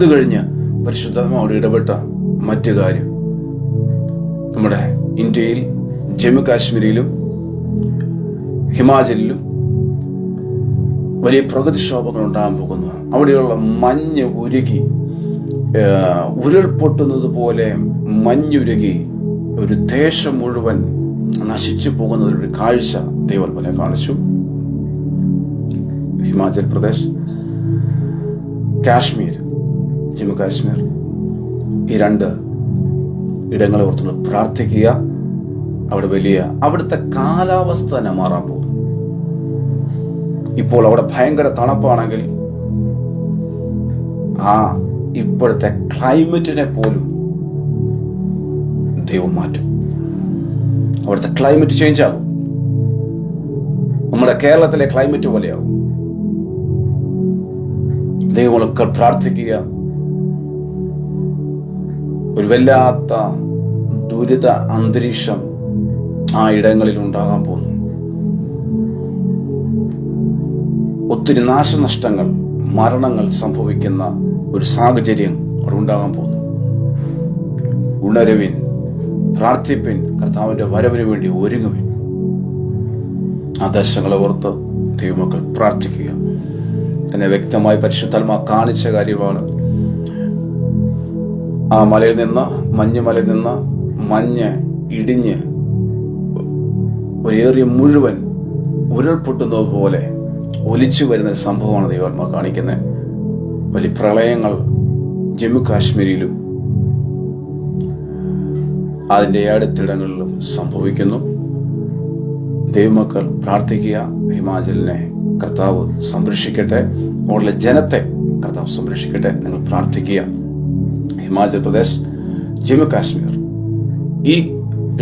അത് കഴിഞ്ഞ് പരിശുദ്ധാത്മാവോട് ഇടപെട്ട മറ്റു കാര്യം. നമ്മുടെ ഇന്ത്യയിൽ ജമ്മു കാശ്മീരിലും ഹിമാചലിലും വലിയ പ്രകൃതിക്ഷോഭങ്ങൾ ഉണ്ടാകാൻ പോകുന്നു. അവിടെയുള്ള മഞ്ഞ് ഉരുകി ഉരുൾപൊട്ടുന്നത് പോലെ മഞ്ഞുരുകി ഒരു ദേശം മുഴുവൻ നശിച്ചു പോകുന്നതിലൊരു കാഴ്ച ദൈവം പോലെ കാണിച്ചു. ഹിമാചൽ പ്രദേശ് കാശ്മീർ. ജമ്മു കാശ്മീർ. ഈ രണ്ട് ഇടങ്ങളെ ഓർത്തുനിന്ന് പ്രാർത്ഥിക്കുക. അവിടെ വലിയ അവിടുത്തെ കാലാവസ്ഥ തന്നെ മാറാൻ പോകുന്നു. ഇപ്പോൾ അവിടെ ഭയങ്കര തണുപ്പാണെങ്കിൽ ആ ഇപ്പോഴത്തെ ക്ലൈമറ്റിനെ പോലും ദൈവം മാറ്റും. അവിടുത്തെ ക്ലൈമറ്റ് ചേഞ്ച് ആകും. നമ്മുടെ കേരളത്തിലെ ക്ലൈമറ്റ് പോലെയാകും. ദൈവങ്ങൾക്ക് പ്രാർത്ഥിക്കുക. ഒരു വല്ലാത്ത ദുരിത അന്തരീക്ഷം ആ ഇടങ്ങളിൽ ഉണ്ടാകാൻ പോകുന്നു. ഒത്തിരി നാശനഷ്ടങ്ങൾ മരണങ്ങൾ സംഭവിക്കുന്ന ഒരു സാഹചര്യം അവിടെ ഉണ്ടാകാൻ പോകുന്നു. ഉണരുവിൻ പ്രാർത്ഥിപ്പിൻ കർത്താവിന്റെ വരവിന് വേണ്ടി ഒരുങ്ങുവിൻ. ആ ദശങ്ങളെ ഓർത്ത് ദൈവമക്കൾ പ്രാർത്ഥിക്കുക. എന്നെ വ്യക്തമായി പരിശുദ്ധാത്മാ കാണിച്ച കാര്യമാണ്. ആ മലയിൽ നിന്ന് മഞ്ഞ് മലയിൽ നിന്ന് മഞ്ഞ് ഇടിഞ്ഞ് ഒരേറിയ മുഴുവൻ ഉരുൾപൊട്ടുന്നത് പോലെ ഒലിച്ചു വരുന്ന ഒരു സംഭവമാണ് ദൈവാത്മാ കാണിക്കുന്നത് വലിയ പ്രളയങ്ങൾ ജമ്മു കാശ്മീരിലും അതിന്റെ അടുത്തിടങ്ങളിലും സംഭവിക്കുന്നു. ദൈവമക്കൾ പ്രാർത്ഥിക്കുക ഹിമാചലിനെ കർത്താവ് സംരക്ഷിക്കട്ടെ അവിടെയുള്ള ജനത്തെ കർത്താവ് സംരക്ഷിക്കട്ടെ നിങ്ങൾ പ്രാർത്ഥിക്കുക. ഹിമാചൽ പ്രദേശ് ജമ്മു കാശ്മീർ. ഈ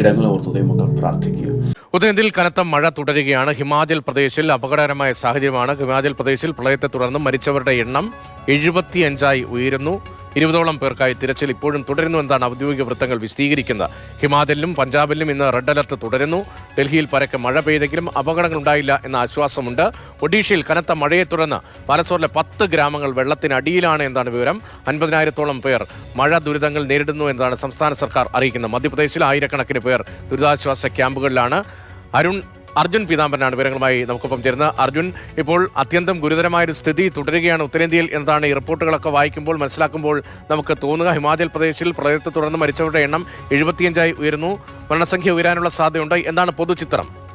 ഇടങ്ങളെ ഓർത്ത് ദൈവമക്കൾ പ്രാർത്ഥിക്കുക. ഉത്തരേന്ത്യയിൽ കനത്ത മഴ തുടരുകയാണ്. ഹിമാചൽ പ്രദേശിൽ അപകടകരമായ സാഹചര്യമാണ്. ഹിമാചൽ പ്രദേശിൽ പ്രളയത്തെ തുടർന്ന് മരിച്ചവരുടെ എണ്ണം എഴുപത്തിയഞ്ചായി ഉയരുന്നു. ഇരുപതോളം പേർക്കായി തിരച്ചിൽ ഇപ്പോഴും തുടരുന്നു എന്നാണ് ഔദ്യോഗിക വൃത്തങ്ങൾ വിശദീകരിക്കുന്നത്. ഹിമാചലിലും പഞ്ചാബിലും ഇന്ന് റെഡ് അലർട്ട് തുടരുന്നു. ഡൽഹിയിൽ പരക്കെ മഴ പെയ്തെങ്കിലും അപകടങ്ങൾ ഉണ്ടായില്ല എന്ന ആശ്വാസമുണ്ട്. ഒഡീഷയിൽ കനത്ത മഴയെ തുടർന്ന് പാലസോറിലെ പത്ത് ഗ്രാമങ്ങൾ വെള്ളത്തിനടിയിലാണ് എന്നാണ് വിവരം. അൻപതിനായിരത്തോളം പേർ മഴ ദുരിതങ്ങൾ നേരിടുന്നു എന്നാണ് സംസ്ഥാന സർക്കാർ അറിയിക്കുന്നത്. മധ്യപ്രദേശിൽ ആയിരക്കണക്കിന് പേർ ദുരിതാശ്വാസ ക്യാമ്പുകളിലാണ്. അരുൺ അർജുൻ പീതാംബരനാണ്. വിവരങ്ങളുമായി നമുക്കൊപ്പം ചേരുന്നത് അർജുൻ ഇപ്പോൾ അത്യന്തം ഗുരുതരമായ ഒരു സ്ഥിതി തുടരുകയാണ് ഉത്തരേന്ത്യയിൽ എന്നതാണ് ഈ റിപ്പോർട്ടുകളൊക്കെ വായിക്കുമ്പോൾ മനസ്സിലാക്കുമ്പോൾ നമുക്ക് തോന്നുക. ഹിമാചൽ പ്രദേശിൽ പ്രളയത്തെ തുടർന്ന് മരിച്ചവരുടെ എണ്ണം എഴുപത്തിയഞ്ചായി ഉയരുന്നു. മരണസംഖ്യ ഉയരാനുള്ള സാധ്യതയുണ്ട്. എന്താണ് പൊതുചിത്രം?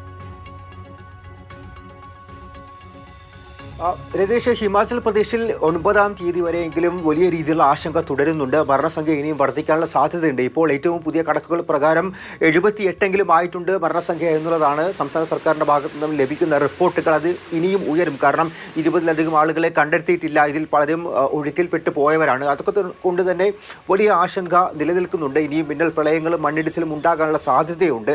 രതീഷ് ഹിമാചൽ പ്രദേശിൽ ഒൻപതാം തീയതി വരെയെങ്കിലും വലിയ രീതിയിലുള്ള ആശങ്ക തുടരുന്നുണ്ട്. മരണസംഖ്യ ഇനിയും വർദ്ധിക്കാനുള്ള സാധ്യതയുണ്ട്. ഇപ്പോൾ ഏറ്റവും പുതിയ കണക്കുകൾ പ്രകാരം എഴുപത്തി എട്ടെങ്കിലും ആയിട്ടുണ്ട് മരണസംഖ്യ എന്നുള്ളതാണ് സംസ്ഥാന സർക്കാരിന്റെ ഭാഗത്തു നിന്നും ലഭിക്കുന്ന റിപ്പോർട്ടുകൾ. അത് ഇനിയും ഉയരും. കാരണം ഇരുപതിലധികം ആളുകളെ കണ്ടെത്തിയിട്ടില്ല. ഇതിൽ പലരും ഒഴുക്കിൽപ്പെട്ട് പോയവരാണ്. അതൊക്കെ കൊണ്ട് തന്നെ വലിയ ആശങ്ക നിലനിൽക്കുന്നുണ്ട്. ഇനിയും മിന്നൽ പ്രളയങ്ങളും മണ്ണിടിച്ചിലും ഉണ്ടാകാനുള്ള സാധ്യതയുണ്ട്.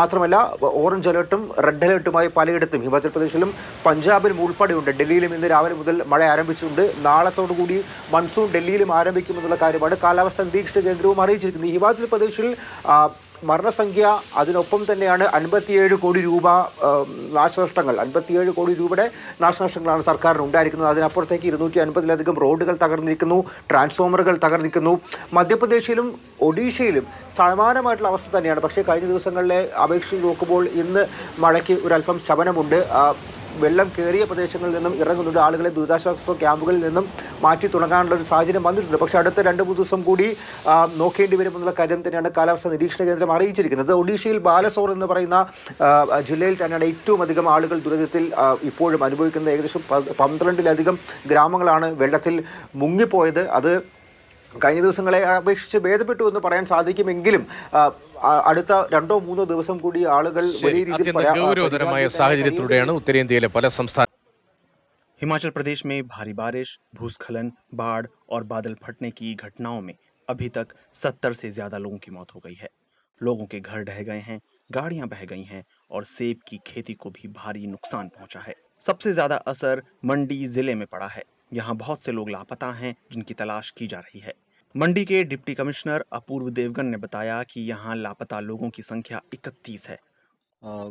മാത്രമല്ല ഓറഞ്ച് അലേർട്ടും റെഡ് അലേർട്ടുമായി പലയിടത്തും ഹിമാചൽ പ്രദേശിലും പഞ്ചാബിലും ഉൾപ്പെടെയുണ്ട്. ഡൽഹിയിലും ഇന്ന് രാവിലെ മുതൽ മഴ ആരംഭിച്ചിട്ടുണ്ട്. നാളത്തോടു കൂടി മൺസൂൺ ഡൽഹിയിലും ആരംഭിക്കുമെന്നുള്ള കാര്യമാണ് കാലാവസ്ഥാ നിരീക്ഷണ കേന്ദ്രവും അറിയിച്ചിരിക്കുന്നത്. ഹിമാചൽ പ്രദേശിൽ മരണസംഖ്യ അതിനൊപ്പം തന്നെയാണ് അൻപത്തിയേഴ് കോടി രൂപ നാശനഷ്ടങ്ങൾ. അൻപത്തിയേഴ് കോടി രൂപയുടെ നാശനഷ്ടങ്ങളാണ് സർക്കാരിന് ഉണ്ടായിരിക്കുന്നത്. അതിനപ്പുറത്തേക്ക് ഇരുന്നൂറ്റി അൻപതിലധികം റോഡുകൾ തകർന്നിരിക്കുന്നു ട്രാൻസ്ഫോമറുകൾ തകർന്നിരിക്കുന്നു. മധ്യപ്രദേശിലും ഒഡീഷയിലും സമാനമായിട്ടുള്ള അവസ്ഥ തന്നെയാണ്. പക്ഷേ കഴിഞ്ഞ ദിവസങ്ങളിലെ അപേക്ഷിച്ച് നോക്കുമ്പോൾ ഇന്ന് മഴയ്ക്ക് ഒരല്പം ശമനമുണ്ട്. വെള്ളം കയറിയ പ്രദേശങ്ങളിൽ നിന്നും ഇറങ്ങുന്നുണ്ട് ആളുകളെ ദുരിതാശ്വാസ ക്യാമ്പുകളിൽ നിന്നും മാറ്റി തുടങ്ങാനുള്ള ഒരു സാഹചര്യം വന്നിട്ടുണ്ട്. പക്ഷേ അടുത്ത രണ്ട് മൂന്ന് ദിവസം കൂടി നോക്കേണ്ടി വരുമെന്നുള്ള കാര്യം തന്നെയാണ് കാലാവസ്ഥാ നിരീക്ഷണ കേന്ദ്രം അറിയിച്ചിരിക്കുന്നത്. ഒഡീഷയിൽ ബാലസോർ എന്ന് പറയുന്ന ജില്ലയിൽ തന്നെയാണ് ഏറ്റവും അധികം ആളുകൾ ദുരിതത്തിൽ ഇപ്പോഴും അനുഭവിക്കുന്നത്. ഏകദേശം പന്ത്രണ്ടിലധികം ഗ്രാമങ്ങളാണ് വെള്ളത്തിൽ മുങ്ങിപ്പോയത്. അത് കഴിഞ്ഞ ദിവസങ്ങളെ അപേക്ഷിച്ച് ഭേദപ്പെട്ടു എന്ന് പറയാൻ സാധിക്കുമെങ്കിലും ആ, ആ, അടുത്ത രണ്ടോ മൂന്നോ ദിവസം കൂടി ആളുകൾ വലിയ രീതിയിൽ അത്യന്തം പരാ- ഗൗരവതരമായ പരിഹാരം സാഹചര്യത്തിലൂടെയാണ് ഉത്തരേന്ത്യയിലെ പല സംസ്ഥാന हिमाचल प्रदेश में भारी बारिश भूस्खलन बाढ़ और बादल फटने की घटनाओं में अभी तक 70 से ज्यादा लोगों की मौत हो गई है लोगों के घर ढह गए हैं गाड़ियां बह गई हैं और सेब की खेती को भी भारी नुकसान पहुंचा है सबसे ज्यादा असर मंडी जिले में पड़ा है यहाँ बहुत से लोग लापता हैं जिनकी तलाश की जा रही है मंडी के डिप्टी कमिश्नर अपूर्व देवगन ने बताया कि यहाँ लापता लोगों की संख्या 31 है।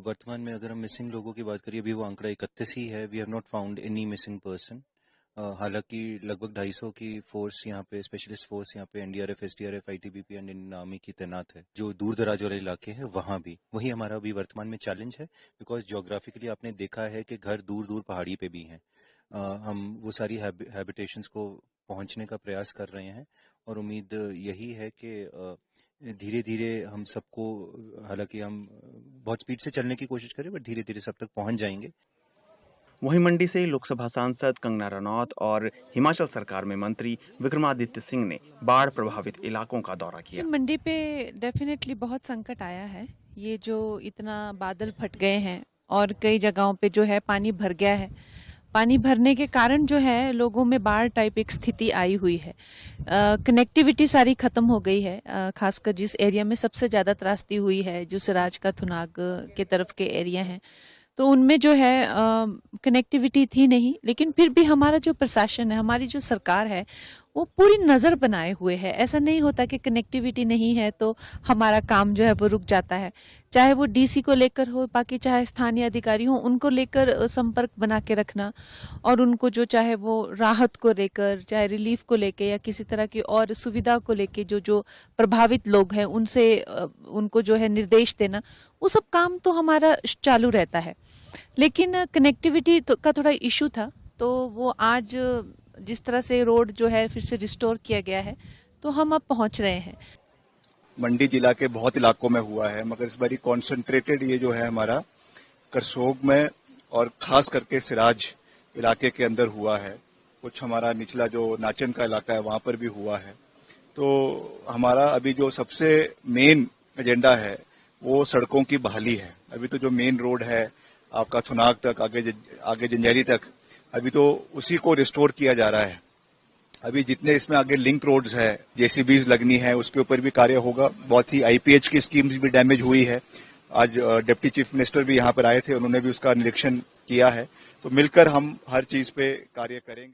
वर्तमान में अगर हम मिसिंग लोगों की बात करें, अभी वो आंकड़ा इकतीस ही है। We have not found any missing person हालाँकि लगभग 250 की फोर्स यहाँ पे स्पेशलिस्ट फोर्स यहाँ पे NDRF SDRF ITBP and Indian army की तैनात है। जो दूर दराज वाले इलाके हैं, वहाँ भी। वही हमारा अभी वर्तमान में चैलेंज है बिकॉज़ जोग्राफिकली आपने देखा है कि घर दूर दूर पहाड़ी पे भी हैं। हम वो सारी हैबिटेशंस को पहुँचने का प्रयास कर रहे हैं। और उम्मीद यही है कि धीरे धीरे हम सबको हालाँकि हम बहुत स्पीड से चलने की कोशिश करें बट धीरे धीरे सब तक पहुँच जाएँगे। वहीं मंडी से लोकसभा सांसद कंगना रनौत और हिमाचल सरकार में मंत्री विक्रमादित्य सिंह ने बाढ़ प्रभावित इलाकों का दौरा किया। मंडी पे डेफिनेटली बहुत संकट आया है। ये जो इतना बादल फट गए हैं और कई जगहों पे जो है पानी भर गया है पानी भरने के कारण जो है लोगों में बाढ़ टाइप एक स्थिति आई हुई है। कनेक्टिविटी सारी खत्म हो गई है। uh, खासकर जिस एरिया में सबसे ज़्यादा त्रासदी हुई है जो सिराज का थुनाग के तरफ़ के एरिया हैं तो उनमें जो है कनेक्टिविटी थी नहीं लेकिन फिर भी हमारा जो प्रशासन है हमारी जो सरकार है वो पूरी नज़र बनाए हुए है। ऐसा नहीं होता कि कनेक्टिविटी नहीं है तो हमारा काम जो है वो रुक जाता है। चाहे वो डीसी को लेकर हो बाकी चाहे स्थानीय अधिकारी हो उनको लेकर संपर्क बना के रखना और उनको जो चाहे वो राहत को लेकर चाहे रिलीफ को लेकर या किसी तरह की और सुविधा को लेकर जो जो प्रभावित लोग हैं उनसे उनको जो है निर्देश देना वो सब काम तो हमारा चालू रहता है। लेकिन कनेक्टिविटी तो, का थोड़ा इशू था तो वो आज जिस तरह से रोड जो है फिर से रिस्टोर किया गया है तो हम अब पहुँच रहे हैं। मंडी जिला के बहुत इलाकों में हुआ है, मगर इस बारी कॉन्सेंट्रेटेड ये जो है हमारा करसोग में और खास करके सिराज इलाके के अंदर हुआ है। कुछ हमारा निचला जो नाचन का इलाका है, वहाँ पर भी हुआ है। तो हमारा अभी जो सबसे मेन एजेंडा है, वो सड़कों की बहाली है। अभी तो जो मेन रोड है, आपका थुनाग तक, आगे आगे जंजैरी तक अभी तो उसी को रिस्टोर किया जा रहा है। अभी जितने इसमें आगे लिंक रोड्स है जेसीबीज लगनी है, उसके ऊपर भी कार्य होगा। बहुत सी आईपीएच की स्कीम्स भी डैमेज हुई है। आज डिप्टी चीफ मिनिस्टर भी यहाँ पर आए थे, उन्होंने भी उसका निरीक्षण किया है। तो मिलकर हम हर चीज़ पे कार्य करेंगे।